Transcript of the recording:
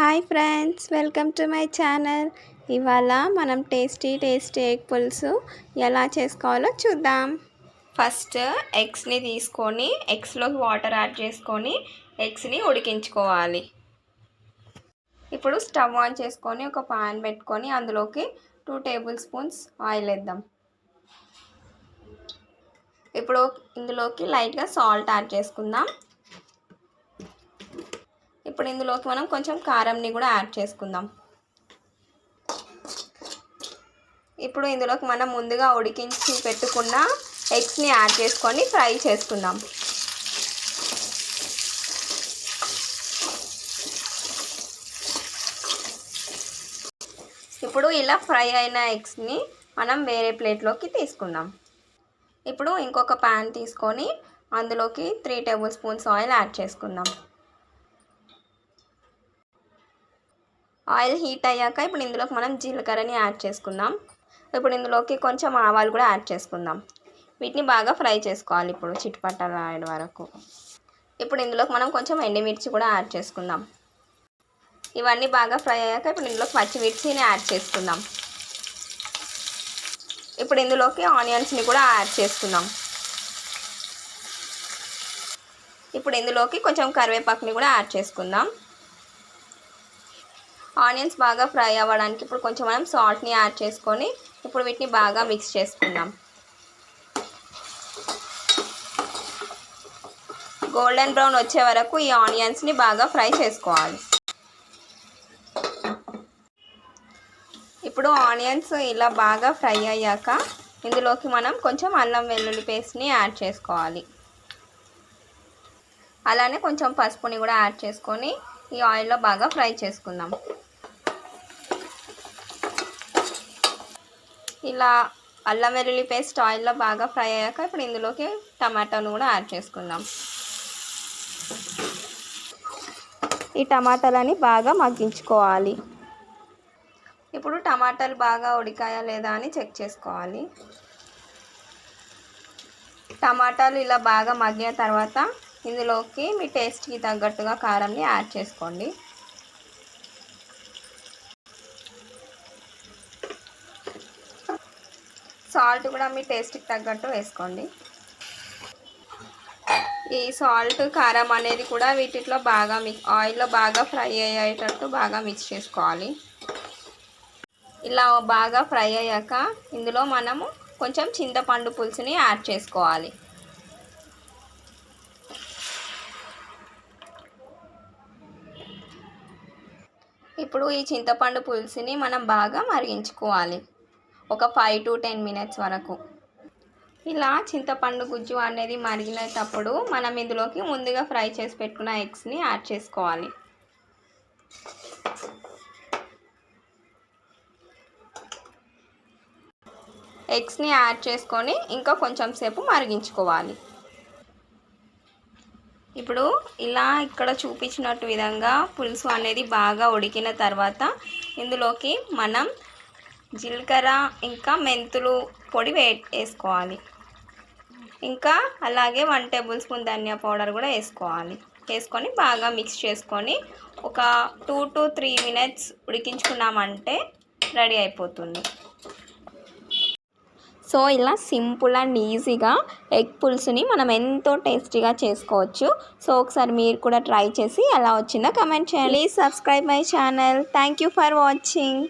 Hi friends welcome to my channel. ఇవాళ మనం tasty tasty egg పులుసు ఎలా చేసుకోవాలో చూద్దాం. ఫస్ట్ ఎగ్స్ని తీసుకొని ఎగ్స్లోకి వాటర్ యాడ్ చేసుకొని ఎగ్స్ని ఉడికించుకోవాలి. ఇప్పుడు స్టవ్ ఆన్ చేసుకొని ఒక పాన్ పెట్టుకొని అందులోకి టూ టేబుల్ స్పూన్స్ ఆయిల్ వేద్దాం. ఇప్పుడు ఇందులోకి లైట్గా సాల్ట్ యాడ్ చేసుకుందాం. ఇప్పుడు ఇందులోకి మనం కొంచెం కారంని కూడా యాడ్ చేసుకుందాం. ఇప్పుడు ఇందులోకి మనం ముందుగా ఉడికించి పెట్టుకున్న ఎగ్స్ని యాడ్ చేసుకొని ఫ్రై చేసుకుందాం. ఇప్పుడు ఇలా ఫ్రై అయిన ఎగ్స్ని మనం వేరే ప్లేట్లోకి తీసుకుందాం. ఇప్పుడు ఇంకొక ప్యాన్ తీసుకొని అందులోకి three tablespoons oil add చేసుకుందాం. ఆయిల్ హీట్ అయ్యాక ఇప్పుడు ఇందులోకి మనం జీలకర్రని యాడ్ చేసుకుందాం. ఇప్పుడు ఇందులోకి కొంచెం ఆవాలు కూడా యాడ్ చేసుకుందాం. వీటిని బాగా ఫ్రై చేసుకోవాలి ఇప్పుడు చిట్టుపట్టలు ఆడే వరకు. ఇప్పుడు ఇందులోకి మనం కొంచెం ఎండిమిర్చి కూడా యాడ్ చేసుకుందాం. ఇవన్నీ బాగా ఫ్రై అయ్యాక ఇప్పుడు ఇందులోకి పచ్చిమిర్చిని యాడ్ చేసుకుందాం. ఇప్పుడు ఇందులోకి ఆనియన్స్ని కూడా యాడ్ చేసుకుందాం. ఇప్పుడు ఇందులోకి కొంచెం కరివేపాకుని కూడా యాడ్ చేసుకుందాం. ఆనియన్స్ బాగా ఫ్రై అవ్వడానికి ఇప్పుడు కొంచెం మనం సాల్ట్ని యాడ్ చేసుకొని ఇప్పుడు వీటిని బాగా మిక్స్ చేసుకుందాం. గోల్డెన్ బ్రౌన్ వచ్చే వరకు ఈ ఆనియన్స్ని బాగా ఫ్రై చేసుకోవాలి. ఇప్పుడు ఆనియన్స్ ఇలా బాగా ఫ్రై అయ్యాక ఇందులోకి మనం కొంచెం అల్లం వెల్లుల్లి పేస్ట్ని యాడ్ చేసుకోవాలి. అలానే కొంచెం పసుపుని కూడా యాడ్ చేసుకొని ఈ ఆయిల్లో బాగా ఫ్రై చేసుకుందాం. ఇలా అల్లం వెల్లుల్లి పేస్ట్ ఆయిల్లో బాగా ఫ్రై అయ్యాక ఇప్పుడు ఇందులోకి టమాటాను కూడా యాడ్ చేసుకుందాం. ఈ టమాటాలని బాగా మగ్గించుకోవాలి. ఇప్పుడు టమాటాలు బాగా ఉడికాయా లేదా అని చెక్ చేసుకోవాలి. టమాటాలు ఇలా బాగా మగ్గిన తర్వాత ఇందులోకి మీ టేస్ట్కి తగ్గట్టుగా కారంని యాడ్ చేసుకోండి. సాల్ట్ కూడా మీ టేస్ట్కి తగ్గట్టు వేసుకోండి. ఈ సాల్ట్ కారం అనేది కూడా వీటిలో బాగా మిక్స్ ఆయిల్లో బాగా ఫ్రై అయ్యేటట్టు బాగా మిక్స్ చేసుకోవాలి. ఇలా బాగా ఫ్రై అయ్యాక ఇందులో మనము కొంచెం చింతపండు పులుసుని యాడ్ చేసుకోవాలి. ఇప్పుడు ఈ చింతపండు పులుసుని మనం బాగా మరిగించుకోవాలి. ఒక ఫైవ్ టు టెన్ మినిట్స్ వరకు. ఇలా చింతపండు గుజ్జు అనేది మరిగినప్పుడు మనం ఇందులోకి ముందుగా ఫ్రై చేసి పెట్టుకున్న ఎగ్స్ని యాడ్ చేసుకోవాలి. ఎగ్స్ని యాడ్ చేసుకొని ఇంకా కొంచెం సేపు మరిగించుకోవాలి. ఇప్పుడు ఇలా ఇక్కడ చూపించినట్టు విధంగా పులుసు అనేది బాగా ఉడికిన తర్వాత ఇందులోకి మనం జీలకర్ర ఇంకా మెంతులు పొడి వే వేసుకోవాలి. ఇంకా అలాగే వన్ టేబుల్ స్పూన్ ధనియా పౌడర్ కూడా వేసుకోవాలి. వేసుకొని బాగా మిక్స్ చేసుకొని ఒక టూ టు త్రీ మినిట్స్ ఉడికించుకున్నామంటే రెడీ అయిపోతుంది. సో ఇలా సింపుల్ అండ్ ఈజీగా ఎగ్ పులుసుని మనం ఎంతో టేస్టీగా చేసుకోవచ్చు. సో ఒకసారి మీరు కూడా ట్రై చేసి ఎలా వచ్చిందో కమెంట్ చేయండి. Subscribe my channel thank you for watching